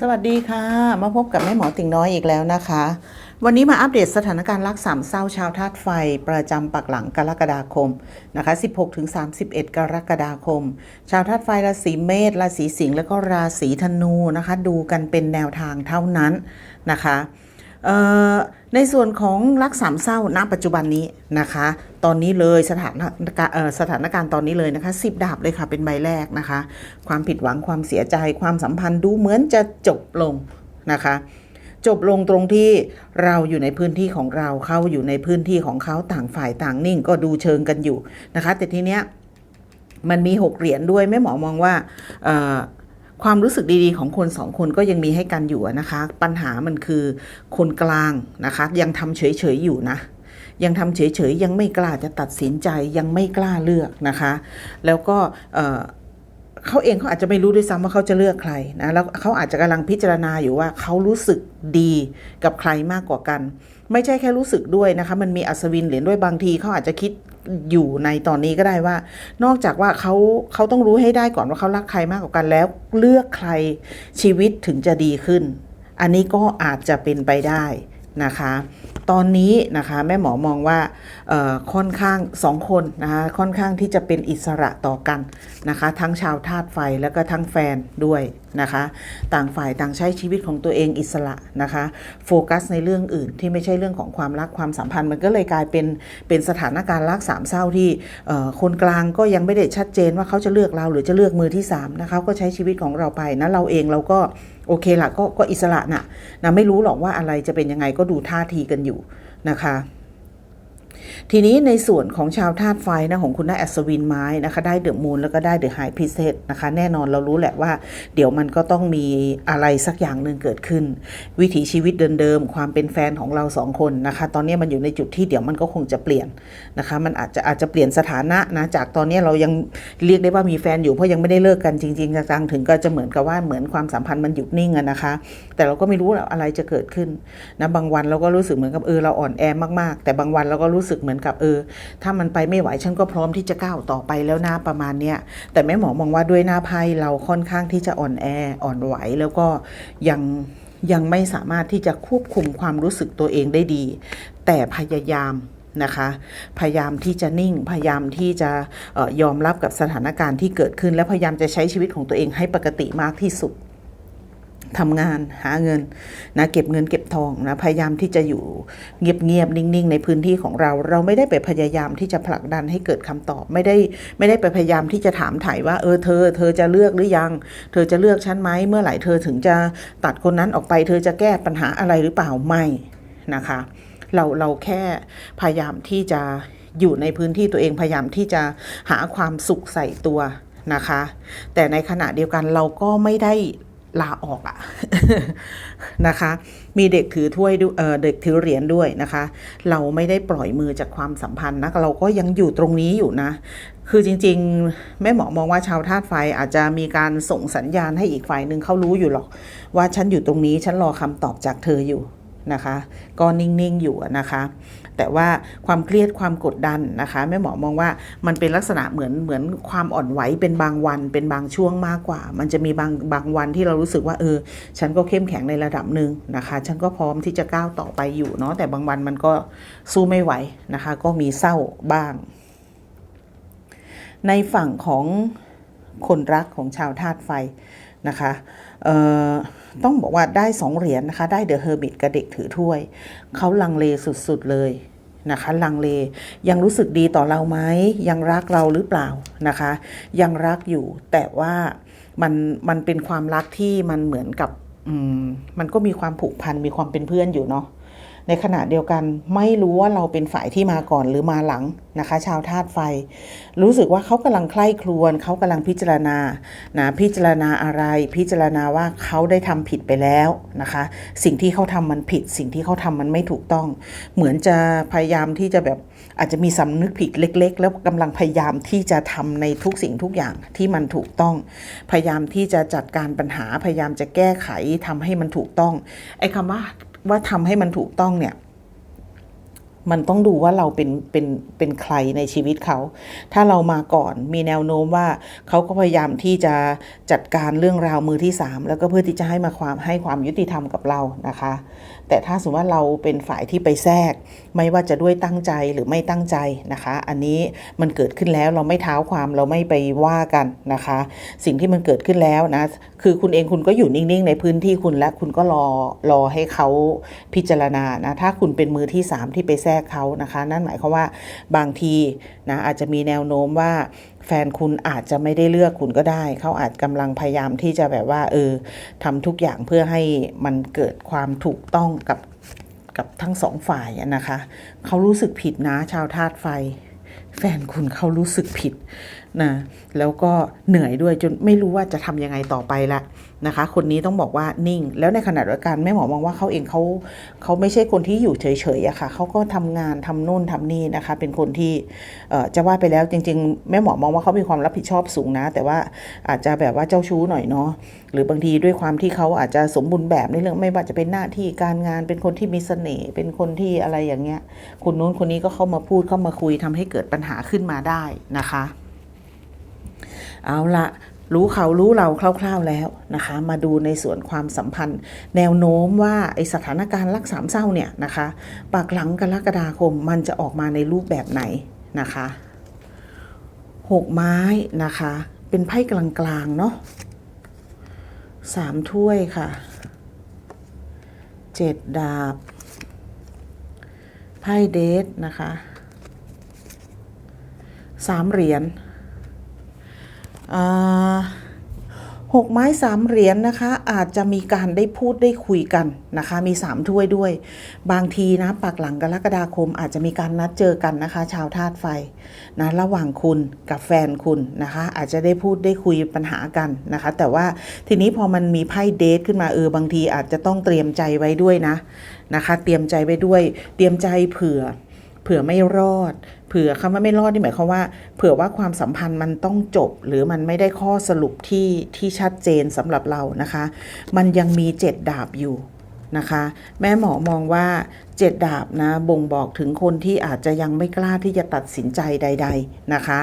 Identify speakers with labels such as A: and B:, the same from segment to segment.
A: สวัสดีค่ะ มาพบกับแม่หมอติ่งน้อยอีกแล้วนะคะ วันนี้มาอัปเดตสถานการณ์รักสามเศร้าชาวธาตุไฟ ประจำปักหลังกรกฎาคมนะคะ 16-31 กรกฎาคม ชาวธาตุไฟราศีเมษราศีสิงห์แล้วก็ราศีธนูนะคะ ดูกันเป็นแนวทางเท่านั้นนะคะ ในส่วนของรักสามเศร้าณปัจจุบันนี้นะคะ ตอนนี้เลยสถานการณ์สถานการณ์ตอนนี้เลยนะคะสิบดาบเลยค่ะเป็นใบแรกนะคะ ความผิดหวังความเสียใจความสัมพันธ์ดูเหมือนจะจบลงนะคะจบลงตรงที่เราอยู่ในพื้นที่ของเราเขาอยู่ในพื้นที่ของเขาต่างฝ่ายต่างนิ่งก็ดูเชิงกันอยู่นะคะ แต่ทีเนี้ยมันมีหกเหรียญด้วยแม่หมอมองว่า ความรู้สึกดีๆ ของคนสองคนก็ยังมีให้กันอยู่นะคะ ปัญหามันคือคนกลางนะคะ ยังทำเฉยๆอยู่นะยังทำเฉยๆยังไม่กล้าจะตัดสินใจยังไม่กล้าเลือกนะคะ แล้วก็เขาเองเขาอาจจะไม่รู้ด้วยซ้ำว่าเขาจะเลือกใครนะแล้วเขาอาจจะกำลังพิจารณาอยู่ว่าเขารู้สึกดีกับใครมากกว่ากัน ไม่ใช่แค่รู้สึกด้วยนะคะ มันมีอัศวินเหรียญด้วยบางทีเขาอาจจะคิด อยู่ในตอนนี้ก็ได้ว่า นอกจากว่าเขาเขาต้องรู้ให้ได้ก่อนว่าเขารักใครมากกว่ากันแล้วเลือกใครชีวิตถึงจะดีขึ้น อันนี้ก็อาจจะเป็นไปได้นะคะ ตอนนี้นะคะแม่หมอมองว่าค่อนข้างสองคนนะคะค่อนข้างที่จะเป็นอิสระต่อกัน นะคะ ทั้งชาวธาตุไฟแล้วก็ทั้งแฟนด้วยนะคะ ต่างฝ่ายต่างใช้ชีวิตของตัวเองอิสระนะคะ โฟกัสในเรื่องอื่นที่ไม่ใช่เรื่องของความรักความสัมพันธ์ มันก็เลยกลายเป็นเป็นสถานการณ์รักสามเศร้าที่คนกลางก็ยังไม่ได้ชัดเจนว่าเขาจะเลือกเราหรือจะเลือกมือที่สามนะคะก็ใช้ชีวิตของเราไปนะเราเองเราก็โอเคละก็ก็อิสระนะนะไม่รู้หรอกว่าอะไรจะเป็นยังไงก็ดูท่าทีกันอยู่นะคะ ทีนี้ในส่วนของชาวธาตุไฟนะของคุณได้อัศวินไม้นะคะ ได้เดอะมูนแล้วก็ได้เดอะไฮพิเศษนะคะ แน่นอนเรารู้แหละว่า เดี๋ยวมันก็ต้องมีอะไรสักอย่างหนึ่งเกิดขึ้น วิถีชีวิตเดิมๆความเป็นแฟนของเราสองคนนะคะ ตอนนี้มันอยู่ในจุดที่เดี๋ยวมันก็คงจะเปลี่ยนนะคะ มันอาจจะอาจจะเปลี่ยนสถานะนะจากตอนนี้เรายังเรียกได้ว่ามีแฟนอยู่เพราะยังไม่ได้เลิกกันจริงๆจังๆถึงก็จะเหมือนกับว่าเหมือนความสัมพันธ์มันหยุดนิ่งอะนะคะ แต่เราก็ไม่รู้แหละอะไรจะเกิดขึ้นนะบางวันเราก็รู้สึกเหมือนกับเออเราอ่อนแอมากๆ แต่บางวันเราก็รู้สึกเหมือนกับเออ ถ้ามันไปไม่ไหวฉันก็พร้อมที่จะก้าวต่อไปแล้วนะประมาณเนี้ยแต่แม่หมอมองว่าด้วยหน้าไพ่เราค่อนข้างที่จะอ่อนแออ่อนไหวแล้วก็ยังยังไม่สามารถที่จะควบคุมความรู้สึกตัวเองได้ดี แต่พยายามนะคะ พยายามที่จะนิ่ง พยายามที่จะออยอมรับกับสถานการณ์ที่เกิดขึ้น และพยายามจะใช้ชีวิตของตัวเองให้ปกติมากที่สุด ทำงานหาเงินนะเก็บเงินเก็บทองนะพยายามที่จะอยู่เงียบๆนิ่ง ๆ ในพื้นที่ของเรา เราไม่ได้ไปพยายามที่จะผลักดันให้เกิดคำตอบไม่ได้ไม่ได้ไปพยายามที่จะถามถ่ายว่าเออเธอ เธอจะเลือกหรือยัง เธอจะเลือกฉันไหมเมื่อไหร่เธอถึงจะตัดคนนั้นออกไป เธอจะแก้ปัญหาอะไรหรือเปล่าไม่นะคะ เราเราแค่พยายามที่จะอยู่ในพื้นที่ตัวเองพยายามที่จะหาความสุขใส่ตัวนะคะ แต่ในขณะเดียวกันเราก็ไม่ได้ ลาออกอะนะคะ มีเด็กถือถ้วยด้วยเเด็กถือเหรียญด้วยนะคะ เราไม่ได้ปล่อยมือจากความสัมพันธ์นะเราก็ยังอยู่ตรงนี้อยู่นะ คือจริงๆแม่หมอมองว่าชาวธาตุไฟอาจจะมีการส่งสัญญาณให้อีกฝ่ายหนึ่งเขารู้อยู่หรอก ว่าฉันอยู่ตรงนี้ฉันรอคำตอบจากเธออยู่นะคะ ก็นิ่งๆอยู่นะคะ แต่ว่าความเครียดความกดดันนะคะแม่หมอมองว่ามันเป็นลักษณะเหมือนเหมือนความอ่อนไหวเป็นบางวันเป็นบางช่วงมากกว่า มันจะมีบางบางวันที่เรารู้สึกว่าเออ ฉันก็เข้มแข็งในระดับหนึ่งนะคะ ฉันก็พร้อมที่จะก้าวต่อไปอยู่เนาะแต่บางวันมันก็สู้ไม่ไหวนะคะ ก็มีเศร้าบ้าง ในฝั่งของคนรักของชาวธาตุไฟนะคะ เอ่อ ต้องบอกว่าได้สองเหรียญนะคะ ได้เดอะเฮอร์บิทกับเด็กถือถ้วย เขาลังเลสุดๆเลยนะคะ ลังเลยังรู้สึกดีต่อเราไหมยังรักเราหรือเปล่านะคะ ยังรักอยู่แต่ว่ามันมันเป็นความรักที่มันเหมือนกับมมันก็มีความผูกพันมีความเป็นเพื่อนอยู่เนาะ ในขณะเดียวกันไม่รู้ว่าเราเป็นฝ่ายที่มาก่อนหรือมาหลังนะคะ ชาวธาตุไฟ รู้สึกว่าเขากำลังใคร่ครวญเขากำลังพิจารณานะพิจารณาอะไร พิจารณาว่าเขาได้ทำผิดไปแล้วนะคะ สิ่งที่เขาทำมันผิด สิ่งที่เขาทำมันไม่ถูกต้อง เหมือนจะพยายามที่จะแบบอาจจะมีสำนึกผิดเล็ก ๆ แล้วกำลังพยายามที่จะทำในทุกสิ่งทุกอย่างที่มันถูกต้อง พยายามที่จะจัดการปัญหาพยายามจะแก้ไขทำให้มันถูกต้องไอ้คำว่า ว่าทำให้มันถูกต้องเนี่ย มันต้องดูว่าเราเป็นเป็นเป็นใครในชีวิตเขา ถ้าเรามาก่อนมีแนวโน้มว่าเขาก็พยายามที่จะจัดการเรื่องราวมือที่สามแล้วก็เพื่อที่จะให้มาความให้ความยุติธรรมกับเรานะคะ แต่ถ้าสมมติว่าเราเป็นฝ่ายที่ไปแทรก ไม่ว่าจะด้วยตั้งใจหรือไม่ตั้งใจนะคะ อันนี้มันเกิดขึ้นแล้วเราไม่เท้าความเราไม่ไปว่ากันนะคะ สิ่งที่มันเกิดขึ้นแล้วนะคือคุณเองคุณก็อยู่นิ่งๆ ในพื้นที่คุณและคุณก็รอรอให้เขาพิจารณานะถ้าคุณเป็นมือที่สามที่ไปแทรกเขานะคะ นั่นหมายความว่าบางทีนะอาจจะมีแนวโน้มว่าแฟนคุณอาจจะไม่ได้เลือกคุณก็ได้ เขาอาจกำลังพยายามที่จะแบบว่า เออทำทุกอย่างเพื่อให้มันเกิดความถูกต้องกับกับทั้งสองฝ่ายนะคะ เขารู้สึกผิดนะชาวธาตุไฟ แฟนคุณเขารู้สึกผิด นะแล้วก็เหนื่อยด้วยจนไม่รู้ว่าจะทำยังไงต่อไปละนะคะ คนนี้ต้องบอกว่านิ่ง แล้วในขณะเดียวกันแม่หมอมองว่าเขาเองเขาเขาไม่ใช่คนที่อยู่เฉยๆอะค่ะเขาก็ทำงานทำโน่นทำนี่นะคะ เป็นคนที่จะว่าไปแล้วจริง ๆ แม่หมอมองว่าเขามีความรับผิดชอบสูงนะ แต่ว่าอาจจะแบบว่าเจ้าชู้หน่อยเนาะหรือบางทีด้วยความที่เขาอาจจะสมบูรณ์แบบในเรื่องไม่ว่าจะเป็นหน้าที่การงานเป็นคนที่มีเสน่ห์เป็นคนที่อะไรอย่างเงี้ยคนนู้นคนนี้ก็เข้ามาพูดเข้ามาคุยทำให้เกิดปัญหาขึ้นมาได้นะคะ เอาละรู้เขารู้เราคร่าวๆแล้วนะคะ มาดูในส่วนความสัมพันธ์ แนวโน้มว่าไอสถานการณ์รักสามเศร้าเนี่ยนะคะปากหลังกรกฎาคมมันจะออกมาในรูปแบบไหนนะคะหกไม้นะคะ เป็นไพ่กลางๆเนาะสามถ้วยค่ะเจ็ดดาบไพ่เดทนะคะสามเหรียญ หกไม้สามเหรียญนะคะ อาจจะมีการได้พูดได้คุยกันนะคะ มีสามถ้วยด้วย บางทีนะปากหลังกรกฎาคม อาจจะมีการนัดเจอกันนะคะ ชาวธาตุไฟนะระหว่างคุณกับแฟนคุณนะคะ อาจจะได้พูดได้คุยปัญหากันนะคะ แต่ว่าทีนี้พอมันมีไพ่เดทขึ้นมาเออบางทีอาจจะต้องเตรียมใจไว้ด้วยนะนะคะ เตรียมใจไว้ด้วย เตรียมใจเผื่อ เผื่อไม่รอด เผื่อคำว่าไม่รอดนี่หมายความว่า เผื่อว่าความสัมพันธ์มันต้องจบ หรือมันไม่ได้ข้อสรุปที่ที่ชัดเจนสำหรับเรานะคะ มันยังมีเจ็ดดาบอยู่นะคะ แม่หมอมองว่าเจ็ดดาบนะบ่งบอกถึงคนที่อาจจะยังไม่กล้าที่จะตัดสินใจใด ๆนะคะ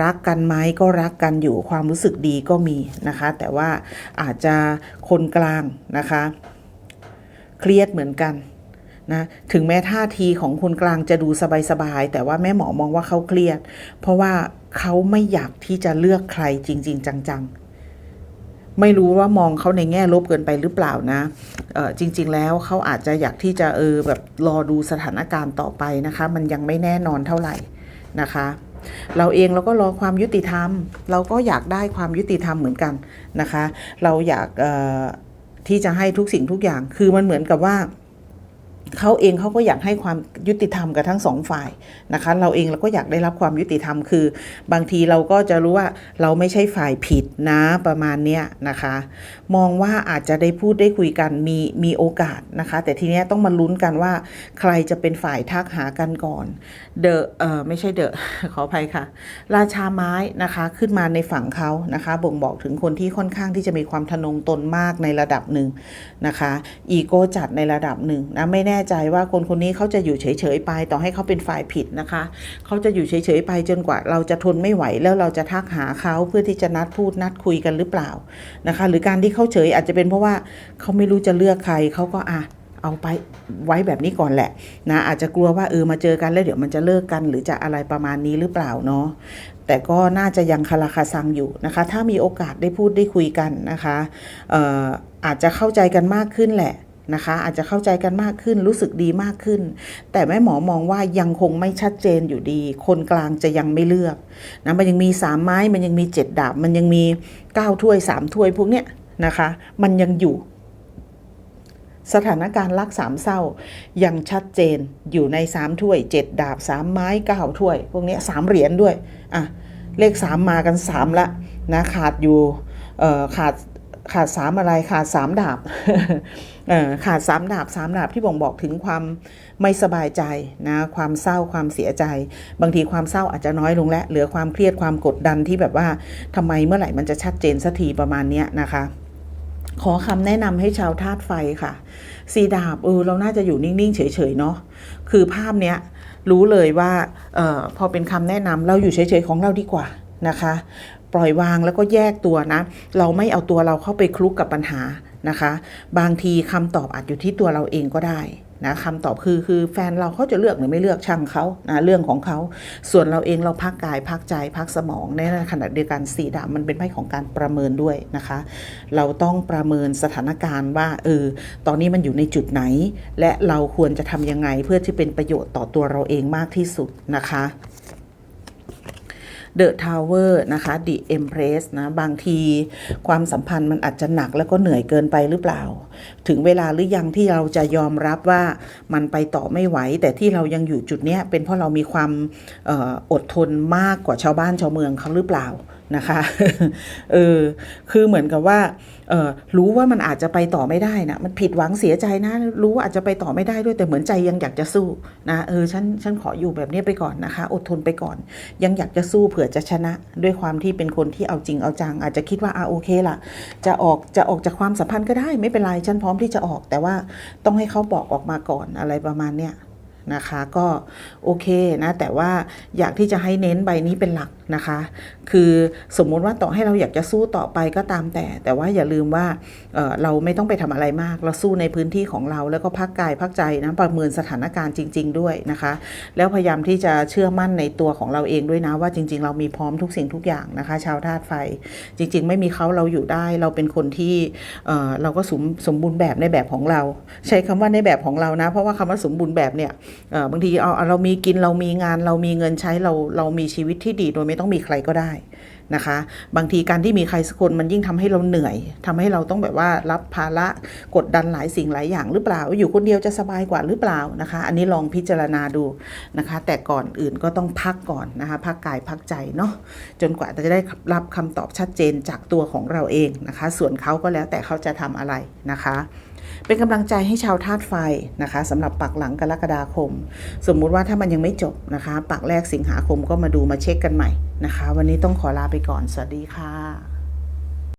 A: รักกันไหมก็รักกันอยู่ความรู้สึกดีก็มีนะคะ แต่ว่าอาจจะคนกลางนะคะ เครียดเหมือนกัน นะถึงแม้ท่าทีของคนกลางจะดูสบายๆ แต่ว่าแม่หมอมองว่าเขาเครียด เพราะว่าเขาไม่อยากที่จะเลือกใครจริง ๆ จังๆ ไม่รู้ว่ามองเขาในแง่ลบเกินไปหรือเปล่านะเออจริง ๆ แล้วเขาอาจจะอยากที่จะเออแบบรอดูสถานการณ์ต่อไปนะคะ มันยังไม่แน่นอนเท่าไหร่นะคะเราเองเราก็รอความยุติธรรม เราก็อยากได้ความยุติธรรมเหมือนกันนะคะ เราอยากที่จะให้ทุกสิ่งทุกอย่าง คือมันเหมือนกับว่า เขาเองเขาก็อยากให้ความยุติธรรมกับทั้งสองฝ่ายนะคะ เราเองเราก็อยากได้รับความยุติธรรมคือ บางทีเราก็จะรู้ว่าเราไม่ใช่ฝ่ายผิดนะประมาณเนี้ยนะคะ มองว่าอาจจะได้พูดได้คุยกันมีมีโอกาสนะคะ แต่ทีเนี้ยต้องมาลุ้นกันว่า ใครจะเป็นฝ่ายทักหากันก่อน เดอะเออไม่ใช่เดอะขออภัยค่ะ ราชาไม้นะคะขึ้นมาในฝั่งเขานะคะ บ่งบอกถึงคนที่ค่อนข้างที่จะมีความทะนงตนมากในระดับหนึ่งนะคะอีโก้จัดในระดับหนึ่งนะไม่แน่ใจว่าคนคนนี้เขาจะอยู่เฉยๆไป ต่อให้เขาเป็นฝ่ายผิดนะคะ เขาจะอยู่เฉยๆไปจนกว่าเราจะทนไม่ไหวแล้วเราจะทักหาเขาเพื่อที่จะนัดพูดนัดคุยกันหรือเปล่านะคะ หรือการที่เขาเฉยอาจจะเป็นเพราะว่าเขาไม่รู้จะเลือกใครเขาก็อะเอาไปไว้แบบนี้ก่อนแหละนะอาจจะกลัวว่าเออมาเจอกันแล้วเดี๋ยวมันจะเลิกกัน หรือจะอะไรประมาณนี้หรือเปล่าเนาะแต่ก็น่าจะยังคาราคาซังอยู่นะคะ ถ้ามีโอกาสได้พูดได้คุยกันนะคะอออาจจะเข้าใจกันมากขึ้นแหละ นะคะ อาจจะเข้าใจกันมากขึ้นรู้สึกดีมากขึ้น แต่แม่หมอมองว่ายังคงไม่ชัดเจนอยู่ดี คนกลางจะยังไม่เลือกนะมันยังมีสามไม้มันยังมีเจ็ดดาบ มันยังมีเก้าถ้วยสามถ้วยพวกเนี้ยนะคะ มันยังอยู่ สถานการณ์รักสามเศร้ายังชัดเจนอยู่ในสามถ้วยเจ็ดดาบสามไม้เก้าถ้วย พวกเนี้ยสามเหรียญด้วยอะเลขสามมากันสามละนะขาดอยู่ขาดขาดสามอะไรขาดสามดาบ ขาดสามดาบสามดาบที่บ่งบอกถึงความไม่สบายใจนะความเศร้าความเสียใจ บางทีความเศร้าอาจจะน้อยลงแล้วเหลือความเครียดความกดดันที่แบบว่าทำไมเมื่อไหร่มันจะชัดเจนสักทีประมาณเนี้ยนะคะ ขอคำแนะนำให้ชาวธาตุไฟค่ะสีดาบเออเราน่าจะอยู่นิ่ง ๆ เฉย ๆ เนาะคือภาพเนี้ยรู้เลยว่าออพอเป็นคำแนะนำเราอยู่เฉย ๆ ของเราดีกว่านะคะ ปล่อยวางแล้วก็แยกตัวนะ เราไม่เอาตัวเราเข้าไปคลุกกับปัญหา นะคะ บางทีคำตอบอาจอยู่ที่ตัวเราเองก็ได้นะคำตอบคือคือแฟนเราเขาจะเลือกหรือไม่เลือกช่างเขานะเรื่องของเขา ส่วนเราเองเราพักกายพักใจพักสมองในขณะเดียวกันสีดำมันเป็นไพ่ของการประเมินด้วยนะคะ เราต้องประเมินสถานการณ์ว่าเออตอนนี้มันอยู่ในจุดไหน และเราควรจะทำยังไงเพื่อที่เป็นประโยชน์ต่อตัวเราเองมากที่สุดนะคะ The Tower นะคะ The Empress นะบางทีความสัมพันธ์มันอาจจะหนักแล้วก็เหนื่อยเกินไปหรือเปล่า ถึงเวลาหรือยังที่เราจะยอมรับว่ามันไปต่อไม่ไหว แต่ที่เรายังอยู่จุดเนี้ยเป็นเพราะเรามีความอออดทนมากกว่าชาวบ้านชาวเมืองเขาหรือเปล่า นะคะเออคือเหมือนกับว่าเออรู้ว่ามันอาจจะไปต่อไม่ได้นะมันผิดหวังเสียใจนะ รู้ว่าอาจจะไปต่อไม่ได้ด้วยแต่เหมือนใจยังอยากจะสู้นะเออฉันฉันขออยู่แบบนี้ไปก่อนนะคะ อดทนไปก่อน ยังอยากจะสู้เผื่อจะชนะ ด้วยความที่เป็นคนที่เอาจริงเอาจัง อาจจะคิดว่าอ่าโอเคล่ะจะออกจะออกจากความสัมพันธ์ก็ได้ไม่เป็นไรฉันพร้อมที่จะออก แต่ว่าต้องให้เขาบอกออกมาก่อนอะไรประมาณเนี้ยนะคะก็โอเคนะแต่ว่าอยากที่จะให้เน้นใบนี้เป็นหลัก นะคะ คือสมมุติว่าต่อให้เราอยากจะสู้ต่อไปก็ตามแต่ แต่ว่าอย่าลืมว่าเเราไม่ต้องไปทำอะไรมาก เราสู้ในพื้นที่ของเราแล้วก็พักกายพักใจนะประเมินสถานการณ์จริง ๆ ด้วยนะคะ แล้วพยายามที่จะเชื่อมั่นในตัวของเราเองด้วยนะว่าจริง ๆ เรามีพร้อมทุกสิ่งทุกอย่างนะคะ ชาวธาตุไฟ จริง ๆ ไม่มีเขาเราอยู่ได้ เราเป็นคนที่เเราก็สมสมบูรณ์แบบในแบบของเรา ใช้คำว่าในแบบของเรานะ เพราะว่าคำว่าสมบูรณ์แบบเนี่ยบางทีเอาเอาเรามีกินเรามีงานเรามีเงินใช้เราเรามีชีวิตที่ดีโดยไม่ต้องมีใครก็ได้นะคะ บางทีการที่มีใครสักคนมันยิ่งทำให้เราเหนื่อยทำให้เราต้องแบบว่ารับภาระกดดันหลายสิ่งหลายอย่างหรือเปล่า อยู่คนเดียวจะสบายกว่าหรือเปล่านะคะ อันนี้ลองพิจารณาดูนะคะ แต่ก่อนอื่นก็ต้องพักก่อนนะคะพักกายพักใจเนาะจนกว่าจะได้รับคำตอบชัดเจนจากตัวของเราเองนะคะ ส่วนเขาก็แล้วแต่เขาจะทำอะไรนะคะ เป็นกำลังใจให้ชาวธาตุไฟนะคะสำหรับปักหลังกรกฎาคม สมมุติว่าถ้ามันยังไม่จบนะคะ ปักแรกสิงหาคมก็มาดูมาเช็คกันใหม่นะคะ วันนี้ต้องขอลาไปก่อน สวัสดีค่ะ